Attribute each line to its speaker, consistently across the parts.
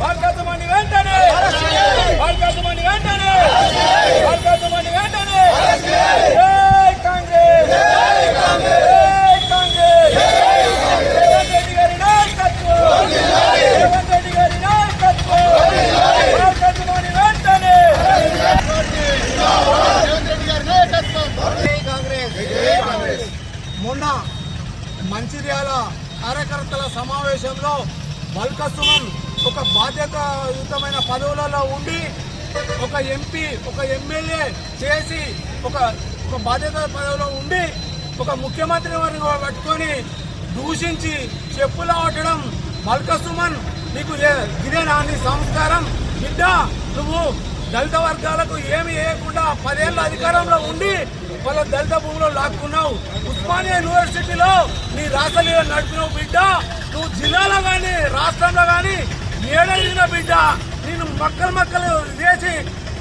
Speaker 1: వాల్కాతమాని వెంటనే వాల్కాతమాని వెంటనే వాల్కాతమాని వెంటనే జై కాంగ్రెస్ జై కాంగ్రెస్ రేవంత్ రెడ్డి గారి నాయకత్వం రేవంత్ రెడ్డి గారి నాయకత్వం వాల్కాతమాని వెంటనే
Speaker 2: మొన్న మంచిర్యాల కార్యకర్తల సమావేశంలో వల్కసుమం ఒక బాధ్యతాయుతమైన పదవులలో ఉండి ఒక ఎంపీ ఒక ఎమ్మెల్యే చేసి ఒక ఒక బాధ్యత పదవిలో ఉండి ఒక ముఖ్యమంత్రి వారిని పట్టుకొని దూషించి చెప్పులు ఆడడం మల్కసుమన్ నీకు ఇదే నాని సంస్కారం? బిడ్డ నువ్వు దళిత వర్గాలకు ఏమి వేయకుండా పదేళ్ళ అధికారంలో ఉండి వాళ్ళ దళిత భూమిలో లాక్కున్నావు. ఉస్మానియా యూనివర్సిటీలో నీ రాసలీల నడిపినావు బిడ్డ. నువ్వు జిల్లాలో కానీ రాష్ట్రంలో కానీ ఏడైన బిడ్డ. నేను మక్కలు మక్కలు చేసి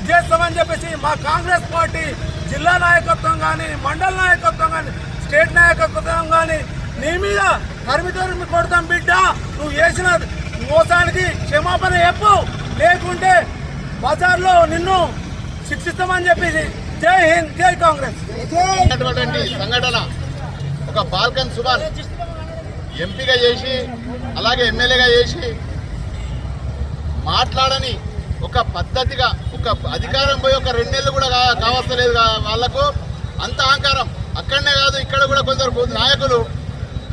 Speaker 2: చేస్తామని చెప్పేసి మా కాంగ్రెస్ పార్టీ జిల్లా నాయకత్వం కానీ మండల నాయకత్వం కానీ స్టేట్ నాయకత్వం కానీ నీ మీద తరిమి కొడతాం బిడ్డ. నువ్వు చేసిన మోసానికి క్షమాపణ చెప్పు. లేకుంటే బజార్లో నిన్ను శిక్షిస్తామని చెప్పేసి జై హింద్ జై కాంగ్రెస్.
Speaker 3: అటువంటి సంఘటన ఒక బాల్కన్ సుమార్ ఎంపీగా చేసి అలాగే ఎమ్మెల్యేగా చేసి మాట్లాడని ఒక పద్ధతిగా ఒక అధికారం పోయి ఒక రెండు నెలలు కూడా కావస్తలేదు వాళ్ళకు అంత అహంకారం. అక్కడనే కాదు ఇక్కడ కూడా కొందరు నాయకులు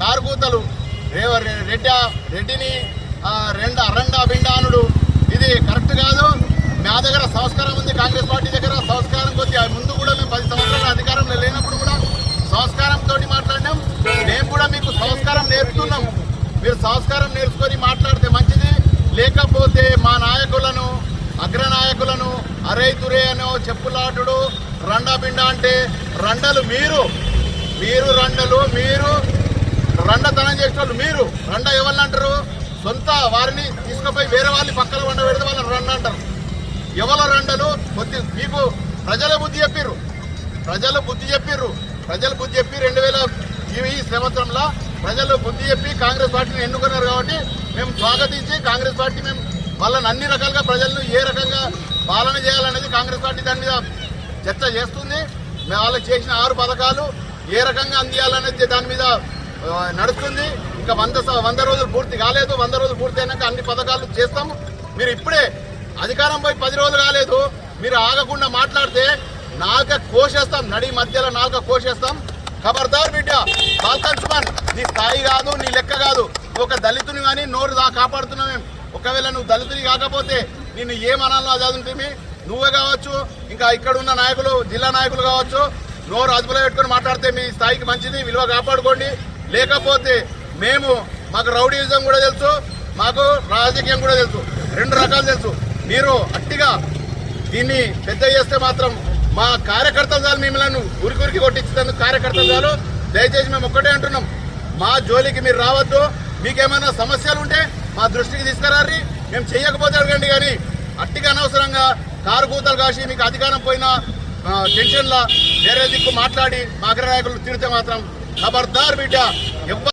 Speaker 3: కారుకూతలు రేవ రె- రెడ్డి రెడ్డిని రెండ అరండా బిండానుడు ఇది కరెక్ట్ కాదు. నా దగ్గర సంస్కారం ఉంది కాంగ్రెస్ పార్టీ దగ్గర సంస్కారం కొద్ది ముందు కూడా మేము పది సంవత్సరాల అధికారంలో లేనప్పుడు కూడా సంస్కారంతో మాట్లాడినాం. మేము కూడా మీకు సంస్కారం నేర్పుతున్నాం. మీరు సంస్కారం నేర్చుకొని మాట్లాడితే మంచిది. లేకపోతే మా నాయకులను అగ్రనాయకులను అరే తురే అనో చెప్పులాటుడు రండబిండ బిండా అంటే రండలు మీరు. మీరు రండలు మీరు. రండతనం చేసిన వాళ్ళు మీరు. రండ ఎవరు అంటారు? సొంత వారిని తీసుకుపోయి వేరే వాళ్ళని పక్కన వండ పెడితే వాళ్ళని రండ అంటారు ఎవరు కొద్ది మీకు ప్రజల బుద్ధి చెప్పిర్రు. ప్రజలు బుద్ధి చెప్పిర్రు. ప్రజలు బుద్ధి చెప్పి రెండు వేల ఈ సంవత్సరంలో ప్రజలు బుద్ధి చెప్పి కాంగ్రెస్ పార్టీని ఎన్నుకున్నారు కాబట్టి మేము స్వాగతించి కాంగ్రెస్ పార్టీ మేము వాళ్ళని అన్ని రకాలుగా ప్రజలను ఏ రకంగా పాలన చేయాలనేది కాంగ్రెస్ పార్టీ దాని మీద చర్చ చేస్తుంది. మేము వాళ్ళకి చేసిన ఆరు పథకాలు ఏ రకంగా అందియాలనేది దాని మీద నడుస్తుంది. ఇంకా వంద వంద రోజులు పూర్తి కాలేదు. వంద రోజులు పూర్తి అయినాక అన్ని పథకాలు చేస్తాము. మీరు ఇప్పుడే అధికారం పోయి పది రోజులు కాలేదు. మీరు ఆగకుండా మాట్లాడితే నాక కోసేస్తాం నడి మధ్యలో నాక కోసేస్తాం. ఖబర్దార్ బిడ్డ బాల్కన్ సుమన్ నీ స్థాయి కాదు నీ లెక్క కాదు. ఒక దళితుని కానీ నోరు దా కాపాడుతున్నావు మేము. ఒకవేళ నువ్వు దళితుని కాకపోతే నిన్ను ఏమనాలో అది నువ్వే కావచ్చు ఇంకా ఇక్కడ ఉన్న నాయకులు జిల్లా నాయకులు కావచ్చు. నోరు అదుపులో పెట్టుకొని మాట్లాడితే మీ స్థాయికి మంచిది విలువ కాపాడుకోండి. లేకపోతే మేము మాకు రౌడీయిజం కూడా తెలుసు మాకు రాజకీయం కూడా తెలుసు. రెండు రకాలు తెలుసు. మీరు అట్టిగా దీన్ని పెద్ద చేస్తే మాత్రం మా కార్యకర్తలు చాలు మిమ్మల్ని ఉరికి కొట్టించేందుకు కార్యకర్తలు చాలు దయచేసి మేము ఒక్కటే అంటున్నాం. మా జోలికి మీరు రావద్దు. మీకేమైనా సమస్యలు ఉంటే మా దృష్టికి తీసుకురారి మేము చెయ్యకపోతే అడగండి కానీ అట్టిగా అనవసరంగా కారు కూతలు కాసి మీకు అధికారం పోయినా టెన్షన్లా వేరే దిక్కు మాట్లాడి మా అగ్రనాయకులు తిడితే మాత్రం ఖబర్దార్ బిడ్డ. ఎవ్వ